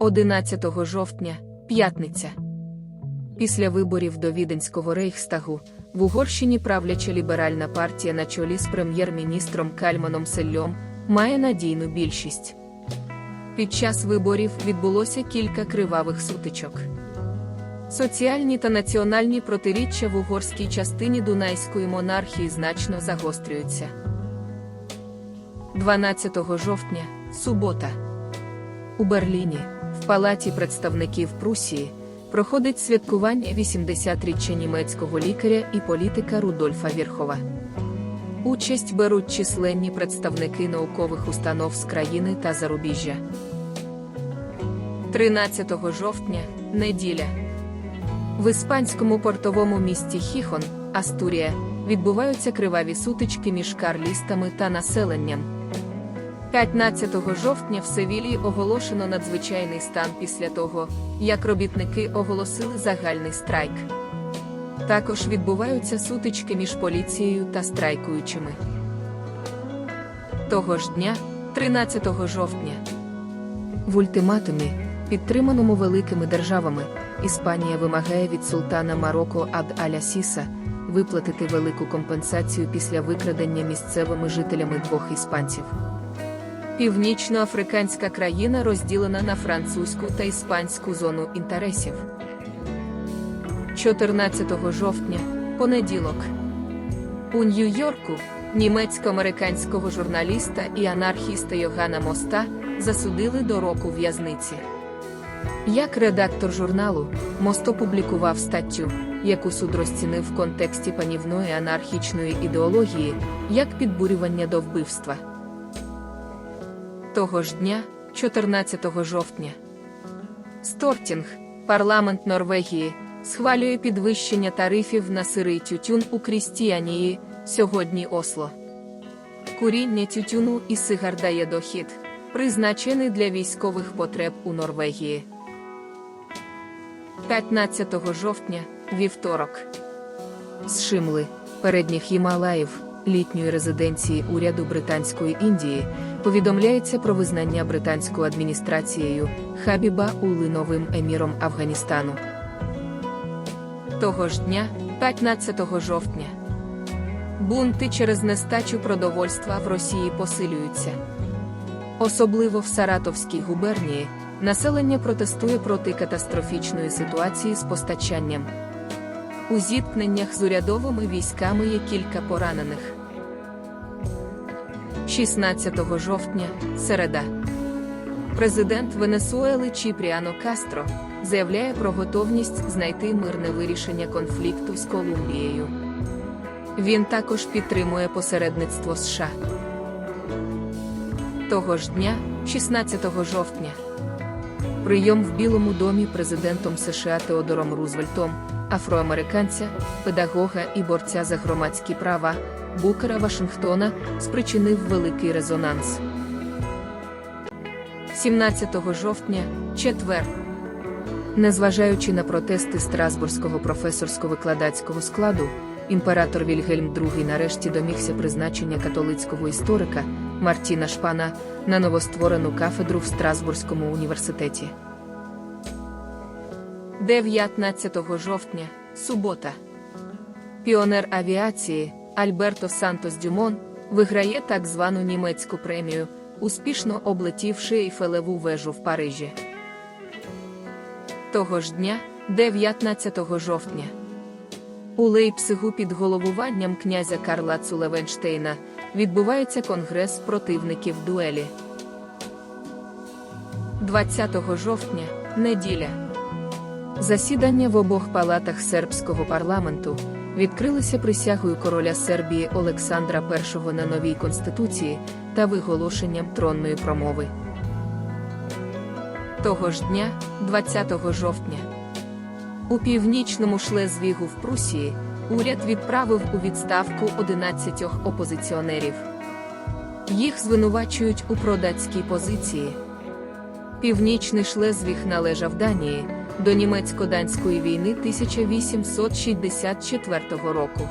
11 жовтня, п'ятниця. Після виборів до Віденського рейхстагу в Угорщині правляча ліберальна партія на чолі з прем'єр-міністром Кальманом Селльом має надійну більшість. Під час виборів відбулося кілька кривавих сутичок. Соціальні та національні протиріччя в угорській частині Дунайської монархії значно загострюються. 12 жовтня, субота. У Берліні, Палаті представників Прусії, проходить святкування 80-річчя німецького лікаря і політика Рудольфа Вірхова. Участь беруть численні представники наукових установ з країни та зарубіжжя. 13 жовтня, неділя. В іспанському портовому місті Хіхон, Астурія, відбуваються криваві сутички між карлістами та населенням. 15 жовтня в Севілії оголошено надзвичайний стан після того, як робітники оголосили загальний страйк. Також відбуваються сутички між поліцією та страйкуючими. Того ж дня, 13 жовтня, в ультиматумі, підтриманому великими державами, Іспанія вимагає від султана Марокко Абд Аля Сіса виплатити велику компенсацію після викрадення місцевими жителями двох іспанців. Північноафриканська країна розділена на французьку та іспанську зону інтересів. 14 жовтня, понеділок. У Нью-Йорку німецько-американського журналіста і анархіста Йогана Моста засудили до року в'язниці. Як редактор журналу, Мост опублікував статтю, яку суд розцінив в контексті панівної анархічної ідеології, як підбурювання до вбивства. Того ж дня, 14 жовтня, Стортінг, парламент Норвегії, схвалює підвищення тарифів на сирий тютюн у Крістіанії, сьогодні Осло. Куріння тютюну і сигар дає дохід, призначений для військових потреб у Норвегії. 15 жовтня, вівторок. Шимли, передніх Гімалаїв, літньої резиденції уряду Британської Індії, повідомляється про визнання британською адміністрацією Хабіба Ули новим еміром Афганістану. Того ж дня, 15 жовтня, бунти через нестачу продовольства в Росії посилюються. Особливо в Саратовській губернії населення протестує проти катастрофічної ситуації з постачанням. У зіткненнях з урядовими військами є кілька поранених. 16 жовтня, середа. Президент Венесуели Чіпріано Кастро заявляє про готовність знайти мирне вирішення конфлікту з Колумбією. Він також підтримує посередництво США. Того ж дня, 16 жовтня, прийом в Білому домі президентом США Теодором Рузвельтом, афроамериканця, педагога і борця за громадські права Букера Вашингтона спричинив великий резонанс. 17 жовтня, четвер. Незважаючи на протести Страсбурзького професорсько-викладацького складу, імператор Вільгельм II нарешті домігся призначення католицького історика Мартіна Шпана на новостворену кафедру в Страсбурзькому університеті. 19 жовтня, субота. Піонер авіації Альберто Сантос Дюмон виграє так звану німецьку премію, успішно облетівши Ейфелеву вежу в Парижі. Того ж дня, 19 жовтня, у Лейпцигу під головуванням князя Карла Цулевенштейна відбувається конгрес противників дуелі. 20 жовтня, неділя. Засідання в обох палатах сербського парламенту відкрилися присягою короля Сербії Олександра І на новій конституції та виголошенням тронної промови. Того ж дня, 20 жовтня, у північному Шлезвігу в Прусії уряд відправив у відставку 11 опозиціонерів. Їх звинувачують у продацькій позиції. Північний Шлезвіг належав Данії до німецько-данської війни 1864 року.